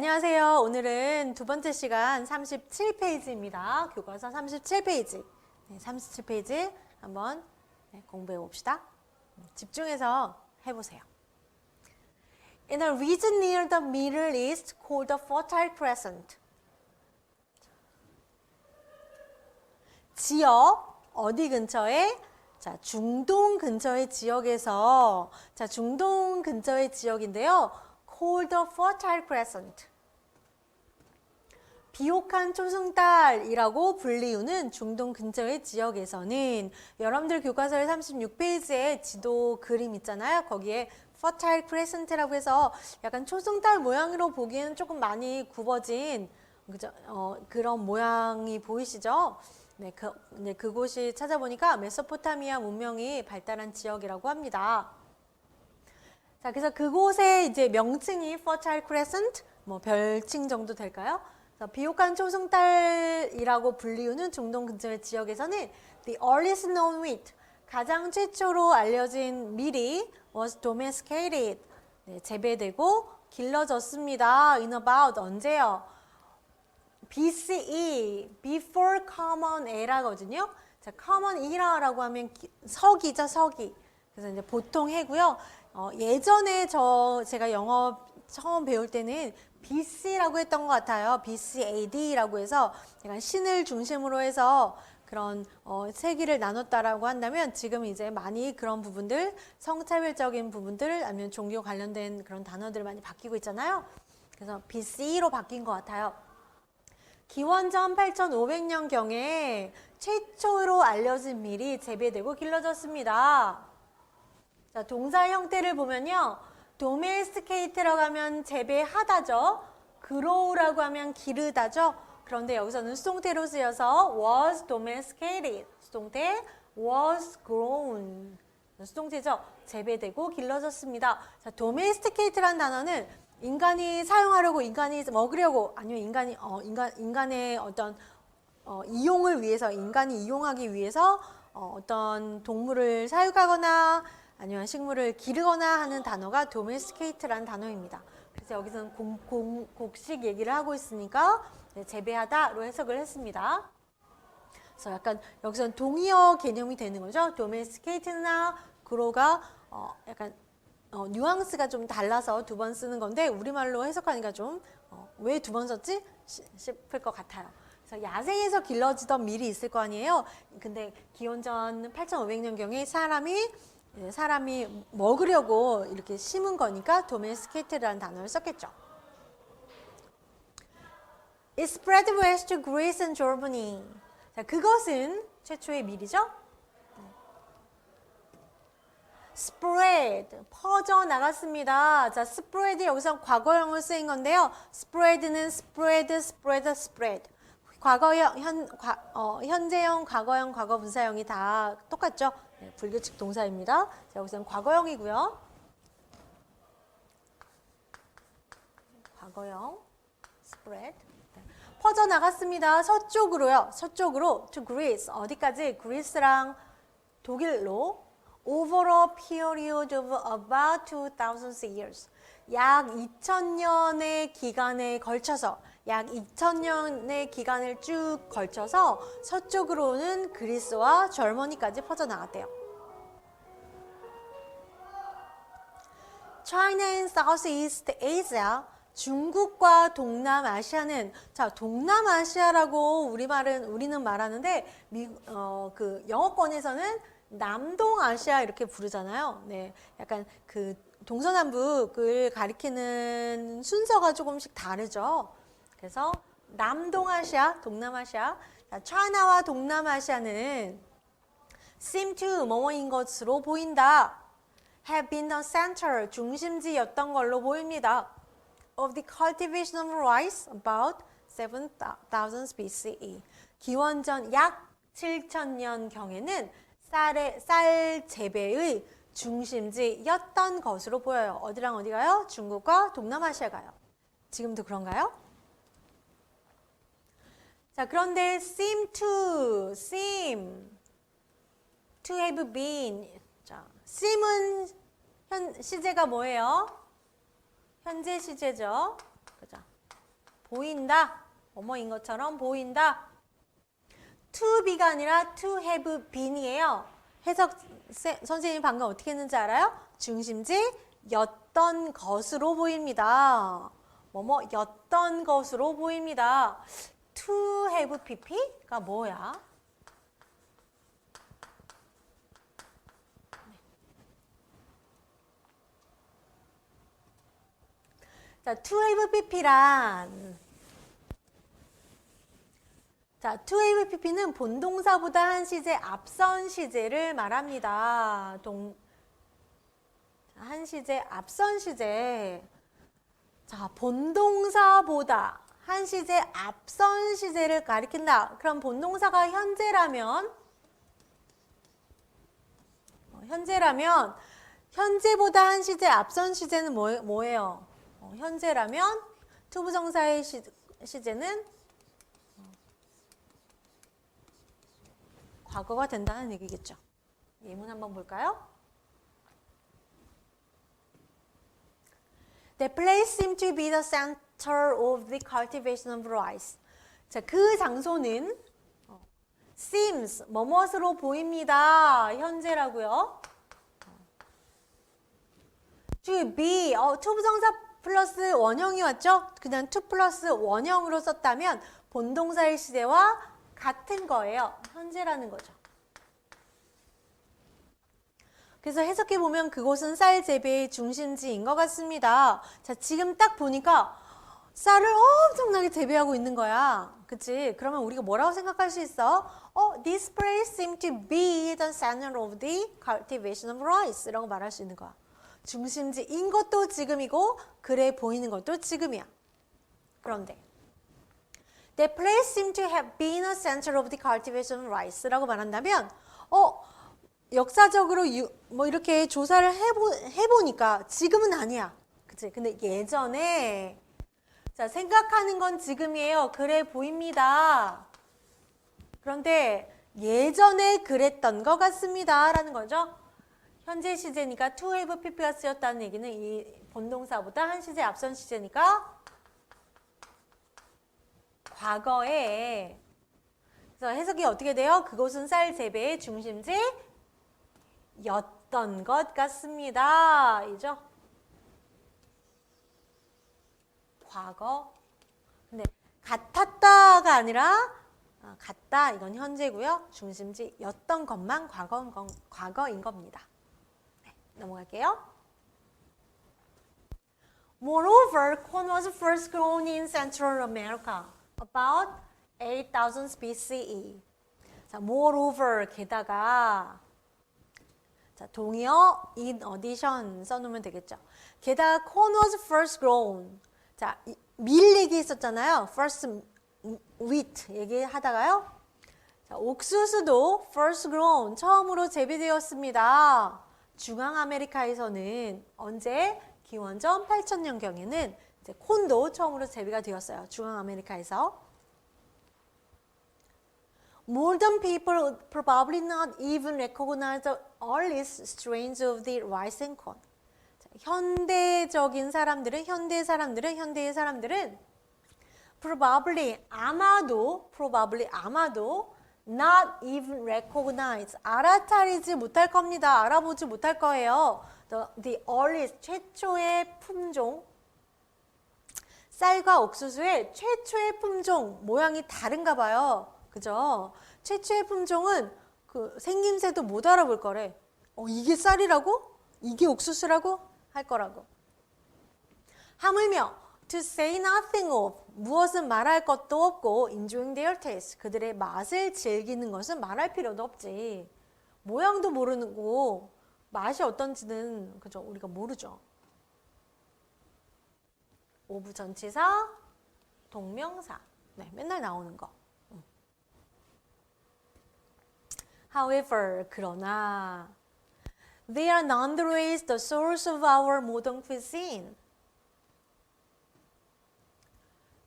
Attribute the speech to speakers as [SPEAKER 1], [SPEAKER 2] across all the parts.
[SPEAKER 1] 안녕하세요. 오늘은 두 번째 시간 37페이지입니다. 교과서 37페이지. 네, 37페이지 한번 네, 공부해 봅시다. 집중해서 해보세요. In a region near the Middle East called the Fertile Crescent. 지역 어디 근처에 자 중동 근처의 지역에서 자 중동 근처의 지역인데요. called the Fertile Crescent. 비옥한 초승달이라고 불리우는 중동 근처의 지역에서는 여러분들 교과서의 36페이지에 지도 그림 있잖아요. 거기에 Fertile Crescent라고 해서 약간 초승달 모양으로 보기에는 조금 많이 굽어진 그죠? 어, 그런 모양이 보이시죠? 네, 그, 네, 그곳이 찾아보니까 메소포타미아 문명이 발달한 지역이라고 합니다. 자, 그래서 그곳의 이제 명칭이 Fertile Crescent, 뭐 별칭 정도 될까요? 비옥한 초승달이라고 불리우는 중동 근처의 지역에서는 the earliest known wheat, 가장 최초로 알려진 밀이 was domesticated, 네, 재배되고 길러졌습니다. in about 언제요? BCE, before common era거든요. 자, common era라고 하면 기- 서기죠, 서기. 그래서 이제 보통 해고요. 어, 예전에 저 제가 영어 처음 배울 때는 BC라고 했던 것 같아요. BCAD라고 해서 약간 신을 중심으로 해서 그런 어, 세기를 나눴다라고 한다면 지금 이제 많이 그런 부분들 성차별적인 부분들 아니면 종교 관련된 그런 단어들 많이 바뀌고 있잖아요. 그래서 BC로 바뀐 것 같아요. 기원전 8500년 경에 최초로 알려진 밀이 재배되고 길러졌습니다. 자, 동사 형태를 보면요. Domesticate라고 하면 재배하다죠. grow라고 하면 기르다죠. 그런데 여기서는 수동태로 쓰여서 was domesticated. 수동태 was grown. 수동태죠. 재배되고 길러졌습니다. 자, domesticate라는 단어는 인간이 사용하려고 인간이 먹으려고 아니면 인간이 어, 인간 인간의 어떤 어, 이용을 위해서 인간이 이용하기 위해서 어, 어떤 동물을 사육하거나 아니면 식물을 기르거나 하는 단어가 domesticate라는 단어입니다. 그래서 여기서는 공, 공, 곡식 얘기를 하고 있으니까 네, 재배하다로 해석을 했습니다. 그래서 약간 여기서는 동의어 개념이 되는 거죠. domesticate나 grow가 어, 약간 어, 뉘앙스가 좀 달라서 두 번 쓰는 건데 우리말로 해석하니까 좀 왜 두번 썼지 시- 싶을 것 같아요. 그래서 야생에서 길러지던 밀이 있을 거 아니에요. 근데 기원전 8,500년경에 사람이 예, 사람이 먹으려고 이렇게 심은 거니까 domesticated라는 단어를 썼겠죠. It spread west to Greece and Germany. 자, 그것은 최초의 밀이죠. spread 퍼져 나갔습니다. 자, spread 여기서 과거형을 쓰인 건데요. spread는 spread, spread, spread. 과거형, 현, 과, 어, 현재형, 과거형, 과거 분사형이 다 똑같죠. 네, 불규칙 동사입니다. 자, 여기서는 과거형이고요. 과거형, spread. 네. 퍼져 나갔습니다. 서쪽으로요. 서쪽으로 to Greece 어디까지? 그리스랑 독일로 over a period of about 2000 years. 약 2000년의 기간에 걸쳐서 약 2000년의 기간을 쭉 걸쳐서 서쪽으로는 그리스와 절머니까지 퍼져 나갔대요. China and Southeast Asia 중국과 동남아시아는 자 동남아시아라고 우리 말은 우리는 말하는데 미, 어, 그 영어권에서는 남동아시아 이렇게 부르잖아요. 네, 약간 그 동서남북을 가리키는 순서가 조금씩 다르죠. 그래서 남동아시아, 동남아시아, 자, 차이나와 동남아시아는 seem to 뭐뭐인 것으로 보인다. have been the center, 중심지였던 걸로 보입니다. of the cultivation of rice about 7000 BCE. 기원전 약 7000년 경에는 쌀의, 쌀 재배의 중심지였던 것으로 보여요. 어디랑 어디 가요? 중국과 동남아시아 가요. 지금도 그런가요? 자, 그런데 seem to, seem to have been. 자, seem은 현, 시제가 뭐예요? 현재 시제죠. 그죠? 보인다. 뭐뭐인 것처럼 보인다. to be가 아니라 to have been이에요. 해석 세- 선생님이 방금 어떻게 했는지 알아요? 중심지 였던 것으로 보입니다. 뭐뭐였던 것으로 보입니다. To have pp가 뭐야? 자, to have pp란 자, to have pp는 본동사보다 한 시제 앞선 시제를 말합니다. 동, 자, 한 시제 앞선 시제. 자, 본동사보다 한 시제 앞선 시제를 가리킨다. 그럼 본동사가 현재라면 어, 현재라면 현재보다 한 시제 앞선 시제는 뭐, 뭐예요? 어, 현재라면 투부정사의 시, 시제는 과거가 된다는 얘기겠죠. 예문 한번 볼까요? The place seemed to be the center of the cultivation of rice. 자, 그 장소는 어, seems 뭐뭇으로 보입니다. 현재라고요. to be 어, 투부정사 플러스 원형이 왔죠? 그냥 to 플러스 원형으로 썼다면 본동사의 시제와 같은 거예요. 현재라는 거죠. 그래서 해석해 보면 그곳은 쌀 재배의 중심지인 것 같습니다. 자, 지금 딱 보니까 쌀을 엄청나게 재배하고 있는 거야. 그치? 그러면 우리가 뭐라고 생각할 수 있어? 어, this place seems to be the center of the cultivation of rice 라고 말할 수 있는 거야. 중심지인 것도 지금이고, 그래 보이는 것도 지금이야. 그런데, The place seemed to have been a center of the cultivation of rice라고 말한다면, 어, 역사적으로 유, 뭐 이렇게 조사를 해보, 해보니까 지금은 아니야. 그치? 근데 예전에, 자, 생각하는 건 지금이에요. 그래 보입니다. 그런데 예전에 그랬던 것 같습니다. 라는 거죠. 현재 시제니까 to have pp가 쓰였다는 얘기는 이 본동사보다 한 시제 앞선 시제니까 과거에 그래서 해석이 어떻게 돼요? 그곳은 쌀 재배의 중심지였던 것 같습니다. 이죠? 과거. 근데 같았다가 아니라 아, 같다 이건 현재고요. 중심지였던 것만 과거인, 건, 과거인 겁니다. 네, 넘어갈게요. Moreover, corn was first grown in Central America about 8000 BCE. 자, moreover 게다가 자, 동의어 in addition 써 놓으면 되겠죠. 게다가 corn was first grown. 자, 이- 밀 얘기했었잖아요. first wheat 얘기하다가요. 자, 옥수수도 first grown 처음으로 재배되었습니다. 중앙 아메리카에서는 언제 기원전 8000년경에는 이제 콘도 처음으로 재배가 되었어요. 중앙 아메리카에서. Modern people probably not even recognize the earliest strains of the rice and corn. 자, 현대적인 사람들은 현대 사람들은 현대의 사람들은 probably 아마도 probably 아마도 not even recognize 알아차리지 못할 겁니다. 알아보지 못할 거예요. The, the earliest 최초의 품종 쌀과 옥수수의 최초의 품종 모양이 다른가 봐요. 그죠? 최초의 품종은 그 생김새도 못 알아볼 거래. 어, 이게 쌀이라고? 이게 옥수수라고? 할 거라고. 하물며 to say nothing of 무엇은 말할 것도 없고 enjoying their taste 그들의 맛을 즐기는 것은 말할 필요도 없지. 모양도 모르는 거 맛이 어떤지는 그죠 우리가 모르죠. 오부 전치사 동명사 네 맨날 나오는 거. 음. However 그러나 they are nonetheless the source of our modern cuisine.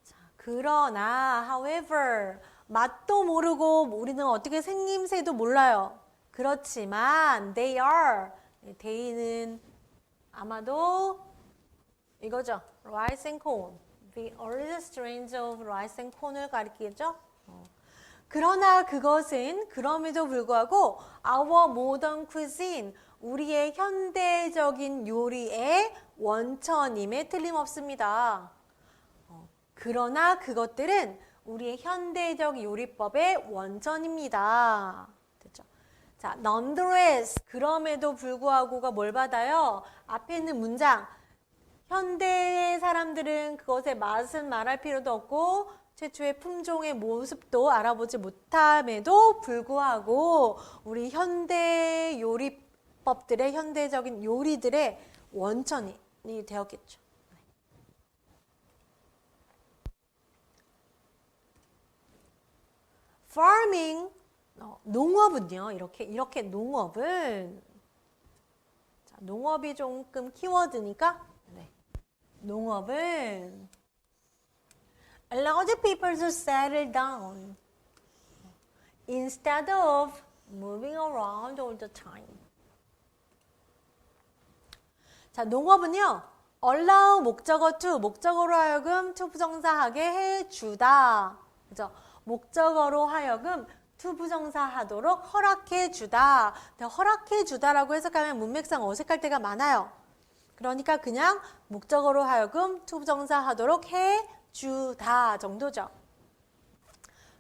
[SPEAKER 1] 자, 그러나 however 맛도 모르고 우리는 어떻게 생김새도 몰라요. 그렇지만 they are they는 아마도 이거죠. rice and corn The earliest strains of rice and corn을 가리키죠. 어. 그러나 그것은 그럼에도 불구하고 our modern cuisine 우리의 현대적인 요리의 원천임에 틀림없습니다. 어, 그러나 그것들은 우리의 현대적 요리법의 원천입니다. 됐죠? 자, nonetheless 그럼에도 불구하고가 뭘 받아요? 앞에 있는 문장 현대의 사람들은 그것의 맛은 말할 필요도 없고 최초의 품종의 모습도 알아보지 못함에도 불구하고 우리 현대 요리법들의 현대적인 요리들의 원천이 되었겠죠. farming 어, 농업은요 이렇게 이렇게 농업은 자, 농업이 조금 키워드니까 네. 농업은 allow the people to settle down instead of moving around all the time. 자, 농업은요. allow 목적어 to 목적어로 하여금 to 부정사하게 해 주다. 그죠? 목적어로 하여금 to 부정사 하도록 허락해 주다. 허락해 주다라고 해석하면 문맥상 어색할 때가 많아요. 그러니까 그냥 목적어로 하여금 to 부정사 하도록 해 주다 정도죠.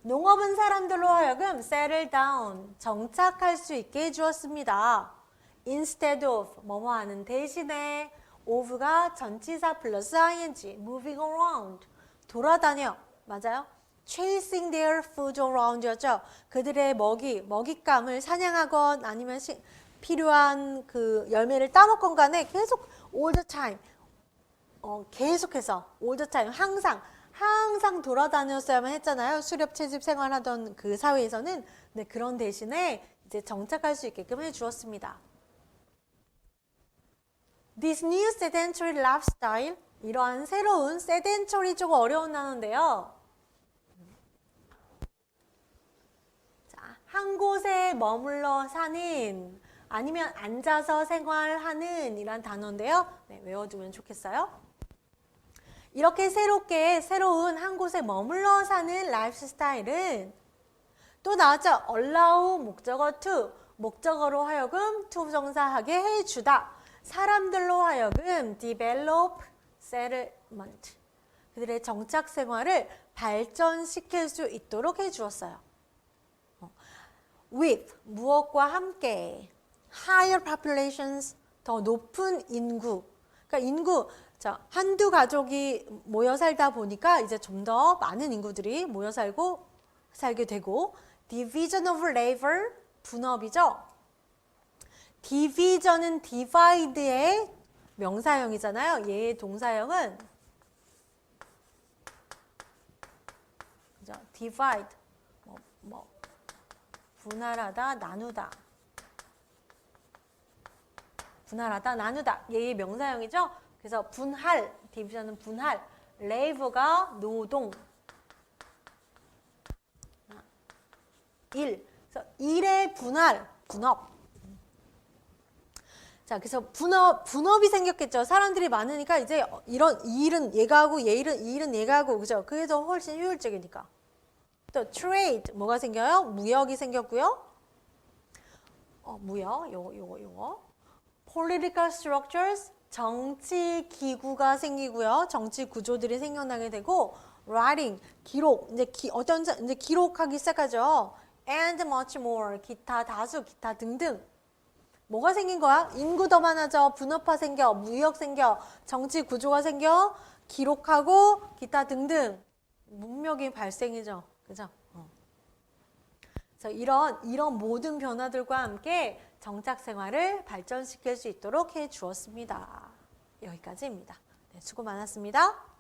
[SPEAKER 1] 농업은 사람들로 하여금 settle down, 정착할 수 있게 해주었습니다. instead of, 뭐뭐 하는 대신에 of가 전치사 플러스 ing, moving around, 돌아다녀, 맞아요? chasing their food around였죠. 그들의 먹이, 먹잇감을 사냥하건 아니면 시, 필요한 그 열매를 따먹건 간에 계속 all the time, 어, 계속해서 the time 항상 항상 돌아다녔어야만 했잖아요. 수렵 채집 생활하던 그 사회에서는 네, 그런 대신에 이제 정착할 수 있게끔 해 주었습니다. This new sedentary lifestyle 이러한 새로운 sedentary 조금 어려운 단어인데요. 자, 한 곳에 머물러 사는 아니면 앉아서 생활하는 이란 단어인데요. 네, 외워두면 좋겠어요. 이렇게 새롭게 새로운 한 곳에 머물러 사는 라이프 스타일은 또 나왔죠. allow 목적어 to 목적어로 하여금 to 부정사하게 해주다. 사람들로 하여금 develop settlement 그들의 정착 생활을 발전시킬 수 있도록 해주었어요. 어. with 무엇과 함께 higher populations 더 높은 인구 그러니까 인구 자, 한두 가족이 모여 살다 보니까 이제 좀 더 많은 인구들이 모여 살고 살게 되고 division of labor 분업이죠. division은 divide의 명사형이잖아요. 얘의 동사형은 divide 뭐, 뭐 분할하다, 나누다. 분할하다, 나누다. 얘의 명사형이죠. 그래서 분할, 디비전은 분할, 레이버가 노동. 일. 그래서 일의 분할, 분업. 자, 그래서 분업, 분업이 생겼겠죠. 사람들이 많으니까 이제 이런 이 일은 얘가 하고 얘 일은 이 일은 얘가 하고 그죠? 더 훨씬 효율적이니까. 또 trade 뭐가 생겨요? 무역이 생겼고요. 어, 무역 요거 요거 요거. political structures 정치 기구가 생기고요. 정치 구조들이 생겨나게 되고 writing 기록 이제 기, 어떤 이제 기록하기 시작하죠. and much more 기타 다수 기타 등등 뭐가 생긴 거야? 인구 더 많아져 분업화 생겨 무역 생겨 정치 구조가 생겨 기록하고 기타 등등 문명이 발생이죠. 그죠? 어. 그래서 이런 이런 모든 변화들과 함께 정착 생활을 발전시킬 수 있도록 해 주었습니다. 여기까지입니다. 네, 수고 많았습니다.